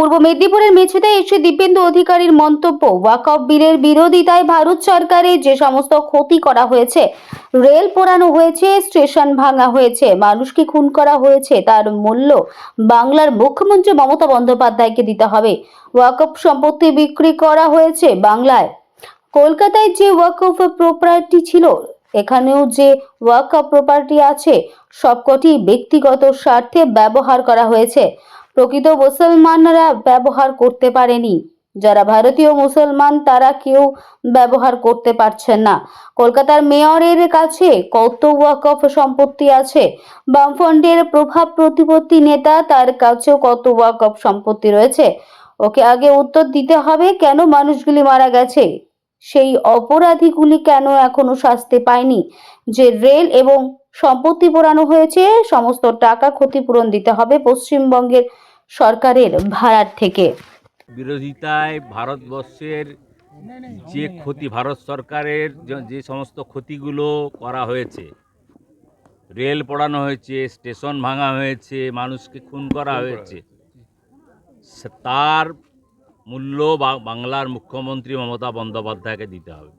পূর্ব মেদিনীপুরের মেছেতে এসে দীপেন্দু অধিকারীর মন্তব্য ওয়াকফ বিলের বিরোধিতায় ভারত সরকারের যে সমস্ত ক্ষতি করা হয়েছে, রেল পোড়ানো হয়েছে, স্টেশন ভাঙা হয়েছে, মানুষকে খুন করা হয়েছে, তার মূল্য বাংলার মুখ্যমন্ত্রী মমতা বন্দ্যোপাধ্যায়কে দিতে হবে। ওয়াকফ সম্পত্তি বিক্রি করা হয়েছে বাংলায়। কলকাতায় যে ওয়াকফ প্রপার্টি ছিল, এখানেও যে ওয়াকফ প্রপার্টি আছে, সবকটি ব্যক্তিগত স্বার্থে ব্যবহার করা হয়েছে। প্রকৃত মুসলমানরা ব্যবহার করতে পারেনি। যারা ভারতীয় মুসলমান, তারা কেউ ব্যবহার করতে পারছেন না। কলকাতার মেয়রের কাছে কত ওয়াকফ সম্পত্তি আছে। বামফ্রন্টের প্রভাব প্রতিপত্তি নেতা, তার কাছেও কত ওয়াকফ সম্পত্তি রয়েছে। ওকে আগে উত্তর দিতে হবে, কেন মানুষগুলি মারা গেছে? সেই অপরাধীগুলি কেন এখনও শাস্তি পায়নি? যে রেল এবং সম্পত্তি পোড়ানো হয়েছে, সমস্ত টাকা ক্ষতিপূরণ দিতে হবে পশ্চিমবঙ্গের সরকারের ভাড়ার থেকে। বিরোধিতায় ভারতবর্ষের যে ক্ষতি, ভারত সরকারের যে- সমস্ত ক্ষতিগুলো করা হয়েছে, রেল পড়ানো হয়েছে, স্টেশন ভাঙা হয়েছে, মানুষকে খুন করা হয়েছে তার মূল্য বাংলার মুখ্যমন্ত্রী মমতা বন্দ্যোপাধ্যায়কে দিতে হবে।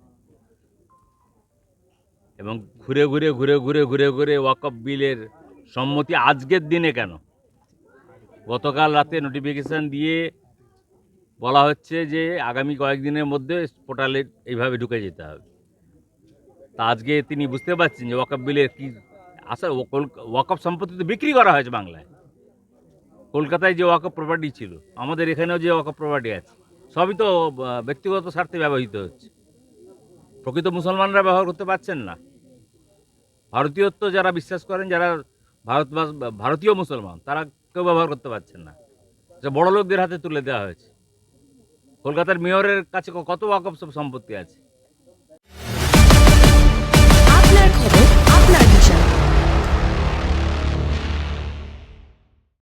এবং ঘুরে ঘুরে ঘুরে ঘুরে ঘুরে ঘুরে ওয়াকফ বিলের সম্মতি আজকের দিনে কেন? গতকাল রাতে নোটিফিকেশান দিয়ে বলা হচ্ছে যে আগামী কয়েকদিনের মধ্যে পোর্টালে এইভাবে ঢুকে যেতে হবে। তা আজকে তিনি বুঝতে পারছেন যে ওয়াকফ বিলের কি আসলে ওয়াকফ সম্পত্তি তো বিক্রি করা হয়েছে বাংলায়। কলকাতায় যে ওয়াকফ প্রপার্টি ছিল, আমাদের এখানেও যে ওয়াকফ প্রপার্টি আছে, সবই তো ব্যক্তিগত স্বার্থে ব্যবহৃত হচ্ছে। প্রকৃত মুসলমানরা ব্যবহার করতে পারছেন না। ভারতীয়ত্ব যারা বিশ্বাস করেন, যারা ভারতবাস, ভারতীয় মুসলমান, তারা কেউ ব্যবহার করতে পারছেন না। যে বড় লোকদের হাতে তুলে দেওয়া হয়েছে। কলকাতার মেয়রের কাছে কত ওয়াকফ সব সম্পত্তি আছে।